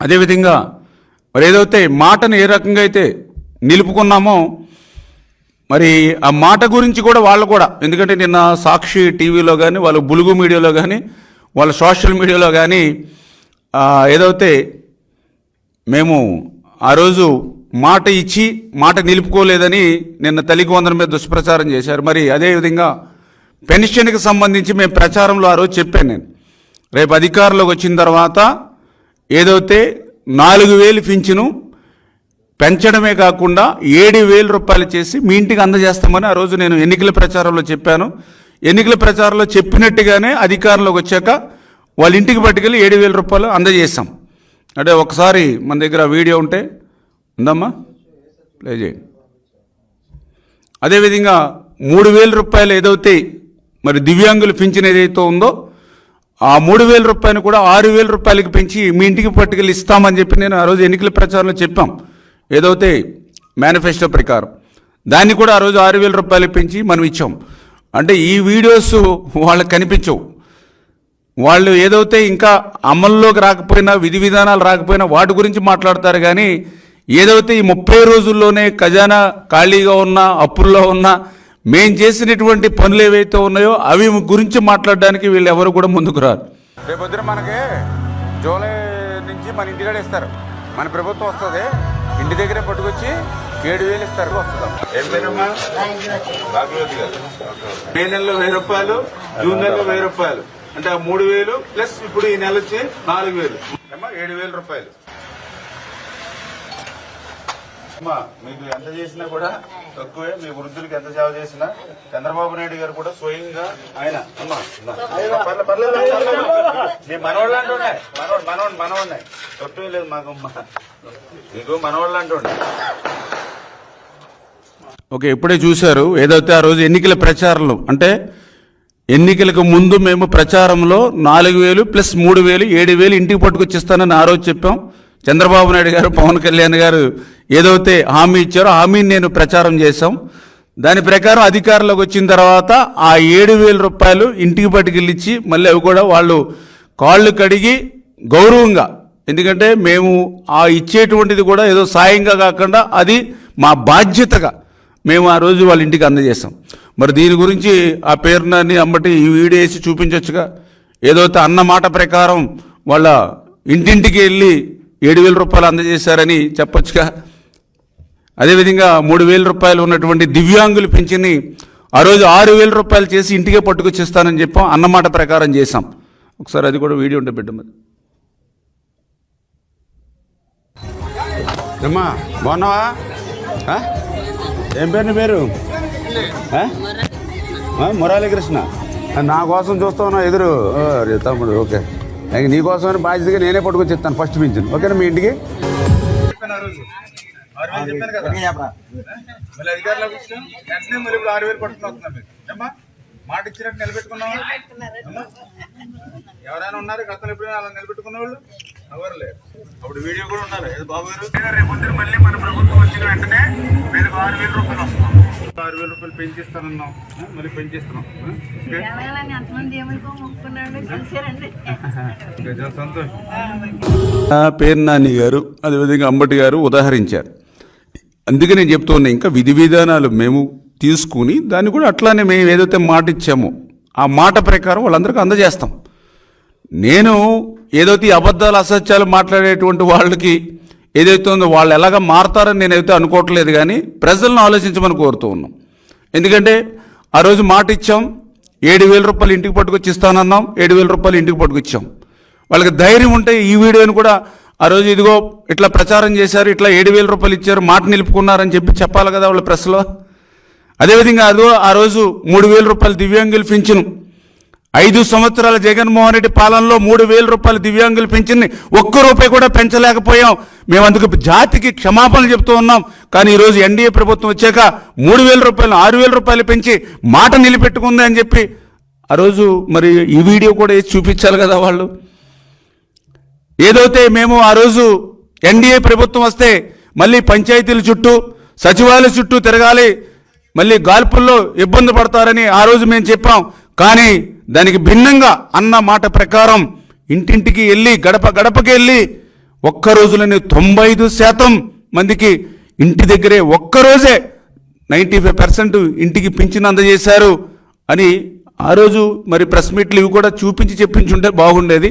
అదేవిధంగా మరి ఏదైతే మాటను ఏ రకంగా అయితే నిలుపుకున్నామో మరి ఆ మాట గురించి కూడా వాళ్ళు కూడా ఎందుకంటే నిన్న సాక్షి టీవీలో కానీ వాళ్ళ బులుగు మీడియాలో కానీ వాళ్ళ సోషల్ మీడియాలో కానీ ఏదైతే మేము ఆ రోజు మాట ఇచ్చి మాట నిలుపుకోలేదని నిన్న తల్లికి వందల మీద దుష్ప్రచారం చేశారు. మరి అదేవిధంగా పెన్షన్కి సంబంధించి మేము ప్రచారంలో ఆ రోజు చెప్పాను నేను. రేపు అధికారంలోకి వచ్చిన తర్వాత ఏదైతే నాలుగు వేలు పింఛను పెంచడమే కాకుండా ఏడు వేల రూపాయలు చేసి మీ ఇంటికి అందజేస్తామని ఆ రోజు నేను ఎన్నికల ప్రచారంలో చెప్పాను. ఎన్నికల ప్రచారంలో చెప్పినట్టుగానే అధికారంలోకి వచ్చాక వాళ్ళ ఇంటికి పట్టుకెళ్ళి ఏడు వేల రూపాయలు అందజేస్తాం అంటే ఒకసారి మన దగ్గర వీడియో ఉంటే ఉందమ్మా? ప్లే చేయండి అదేవిధంగా మూడు వేల రూపాయలు ఏదైతే మరి దివ్యాంగులు పింఛన్ ఏదైతే ఉందో ఆ మూడు వేల రూపాయలు కూడా ఆరు వేల రూపాయలకి పెంచి మీ ఇంటికి పట్టుకెళ్ళి ఇస్తామని చెప్పి నేను ఆ రోజు ఎన్నికల ప్రచారంలో చెప్పాం. ఏదైతే మేనిఫెస్టో ప్రకారం. దాన్ని కూడా ఆ రోజు ఆరు వేల రూపాయలు పెంచి మనం ఇచ్చాం. అంటే ఈ వీడియోస్ వాళ్ళకి కనిపించవు. వాళ్ళు ఏదైతే ఇంకా అమల్లోకి రాకపోయినా విధి విధానాలు రాకపోయినా వాటి గురించి మాట్లాడతారు కానీ ఏదైతే ఈ ముప్పై రోజుల్లోనే ఖజానా ఖాళీగా ఉన్నా అప్పుల్లో ఉన్నా మేం చేసినటువంటి పనులు ఏవైతే ఉన్నాయో అవి గురించి మాట్లాడడానికి వీళ్ళు ఎవరు కూడా ముందుకు రారు. రేపు వద్దున మనకి జూలై నుంచి మన ఇంటికాడ ఇస్తారు. మన ప్రభుత్వం వస్తుంది. ఇంటి దగ్గరే పట్టుకొచ్చి ఏడు వేలు ఇస్తారు. మే నెలలో వెయ్యి రూపాయలు జూన్ నెలలో వెయ్యి రూపాయలు. అంటే ఆ మూడు వేలు ప్లస్ ఇప్పుడు ఈ నెల వచ్చి నాలుగు వేలు. అమ్మా ఏడు వేల రూపాయలు. అమ్మా మీకు ఎంత చేసినా కూడా తక్కువే. మీ వృద్ధులకి ఎంత సేవ చేసినా చంద్రబాబు నాయుడు గారు కూడా స్వయంగా ఆయన. మీ మనవాళ్ళు అంటుండే మనవాడు మనవాడు మనవాడినే తొట్టు లేదు మాకు మీకు మనవాళ్ళు అంటుండే ఓకే ఇప్పుడే చూశారు. ఏదైతే ఆ రోజు ఎన్నికల ప్రచారంలో అంటే ఎన్నికలకు ముందు మేము ప్రచారంలో నాలుగు వేలు ప్లస్ మూడు వేలు ఏడు వేలు ఇంటికి పట్టుకొచ్చిస్తానని ఆ రోజు చెప్పాం. చంద్రబాబు నాయుడు గారు పవన్ కళ్యాణ్ గారు ఏదైతే హామీ ఇచ్చారో హామీని నేను ప్రచారం చేశాం. దాని ప్రకారం అధికారంలోకి వచ్చిన తర్వాత ఆ ఏడు వేల రూపాయలు ఇంటికి పట్టుకెళ్ళిచ్చి మళ్ళీ అవి కూడా వాళ్ళు కాళ్ళు కడిగి గౌరవంగా ఎందుకంటే మేము ఆ ఇచ్చేటువంటిది కూడా ఏదో సాయంగా కాకుండా అది మా బాధ్యతగా మేము ఆ రోజు వాళ్ళ ఇంటికి అందజేస్తాం మరి దీని గురించి ఆ పేరుని అమ్మటి ఈ వీడియో వేసి చూపించవచ్చుగా ఏదైతే అన్న మాట ప్రకారం వాళ్ళ ఇంటింటికి వెళ్ళి ఏడు వేల రూపాయలు అందజేశారని చెప్పొచ్చుగా. అదేవిధంగా మూడు వేల రూపాయలు ఉన్నటువంటి దివ్యాంగులు పెంచిని ఆ రోజు ఆరు వేల రూపాయలు చేసి ఇంటికే పట్టుకొచ్చిస్తానని చెప్పాం అన్నమాట ప్రకారం చేశాం. ఒకసారి అది కూడా వీడియో ఉంటే పెట్టమది అమ్మా బాగున్నావా? ఏం పేరు నీ పేరు? ఆ? మురళీకృష్ణ నా కోసం చూస్తా ఉన్నావు ఎదురు. తమ్ముడు ఓకే. ఇంక నీ బాధ్యతగా నేనే పట్టుకొని చెప్తాను ఫస్ట్ పింఛన్ ఓకేనా మీ ఇంటికి? మళ్ళీ అధికారులకు ఇష్టం? వెంటనే మళ్ళీ ఇప్పుడు ఆరు వేలు పట్టుకుని వస్తున్నాం మాట ఇచ్చినట్టు నిలబెట్టుకున్నావా? ఎవరైనా ఉన్నారు? గతంలో ఎప్పుడైనా అలా నిలబెట్టుకున్న వాళ్ళు ఎవరు లేరు అప్పుడు వీడియో కూడా ఉన్నారు ఏది బాబు గారు? రేపు మళ్ళీ మన ప్రభుత్వం వచ్చిన వెంటనే మీరు ఆరు వేల రూపాయలు వస్తున్నాం ఆరు వేల రూపాయలు పెంచిస్తానన్నాం మళ్ళీ పెంచిస్తున్నాం పేరు నాని గారు. అదేవిధంగా అంబటి గారు ఉదాహరించారు. అందుకే నేను చెప్తున్నా ఇంకా విధి విధానాలు మేము తీసుకుని దాన్ని కూడా అట్లానే మేము ఏదైతే మాట ఇచ్చామో ఆ మాట ప్రకారం వాళ్ళందరికీ అందజేస్తాం. నేను ఏదైతే అబద్ధాలు అసత్యాలు మాట్లాడేటువంటి వాళ్ళకి ఏదైతే ఉందో వాళ్ళు ఎలాగ మారతారని నేనైతే అనుకోవట్లేదు కానీ ప్రజలను ఆలోచించమని కోరుతూ ఉన్నాం. ఎందుకంటే ఆ రోజు మాట ఇచ్చాం ఏడు వేల రూపాయలు ఇంటికి పట్టుకొచ్చి ఇస్తానన్నాం ఏడు వేల రూపాయలు ఇంటికి పట్టుకొచ్చాం. వాళ్ళకి ధైర్యం ఉంటే ఈ వీడియోని కూడా ఆ రోజు ఇదిగో ఇట్లా ప్రచారం చేశారు ఇట్లా ఏడు వేల రూపాయలు ఇచ్చారు మాట నిలుపుకున్నారని చెప్పి చెప్పాలి కదా వాళ్ళ ప్రెస్లో. అదేవిధంగా అదో ఆ రోజు మూడు వేల రూపాయలు దివ్యాంగులు పెంచును ఐదు సంవత్సరాల జగన్మోహన్ రెడ్డి పాలనలో మూడు వేల రూపాయలు దివ్యాంగులు పెంచింది ఒక్క రూపాయి కూడా పెంచలేకపోయాం. మేము అందుకు జాతికి క్షమాపణలు చెప్తూ ఉన్నాం. కానీ ఈరోజు ఎన్డీఏ ప్రభుత్వం వచ్చాక మూడు వేల రూపాయలు ఆరు వేల రూపాయలు పెంచి మాట నిలబెట్టుకుంది అని చెప్పి ఆ రోజు మరి ఈ వీడియో కూడా వేసి చూపించాలి కదా వాళ్ళు. ఏదైతే మేము ఆ రోజు ఎన్డీఏ ప్రభుత్వం వస్తే మళ్ళీ పంచాయతీల చుట్టూ సచివాలయ చుట్టూ తిరగాలి మళ్ళీ గాల్పుల్లో ఇబ్బంది పడతారని ఆ రోజు మేము చెప్పాం. కానీ దానికి భిన్నంగా అన్న మాట ప్రకారం ఇంటింటికి వెళ్ళి గడప గడపకి వెళ్ళి ఒక్క రోజులోనే తొంభై ఐదు శాతం మందికి ఇంటి దగ్గరే ఒక్కరోజే నైంటీ ఫైవ్ పర్సెంట్ ఇంటికి పింఛన్ అందజేశారు అని ఆ రోజు మరి ప్రెస్ మీట్లు ఇవి కూడా చూపించి చెప్పించుంటే బాగుండేది.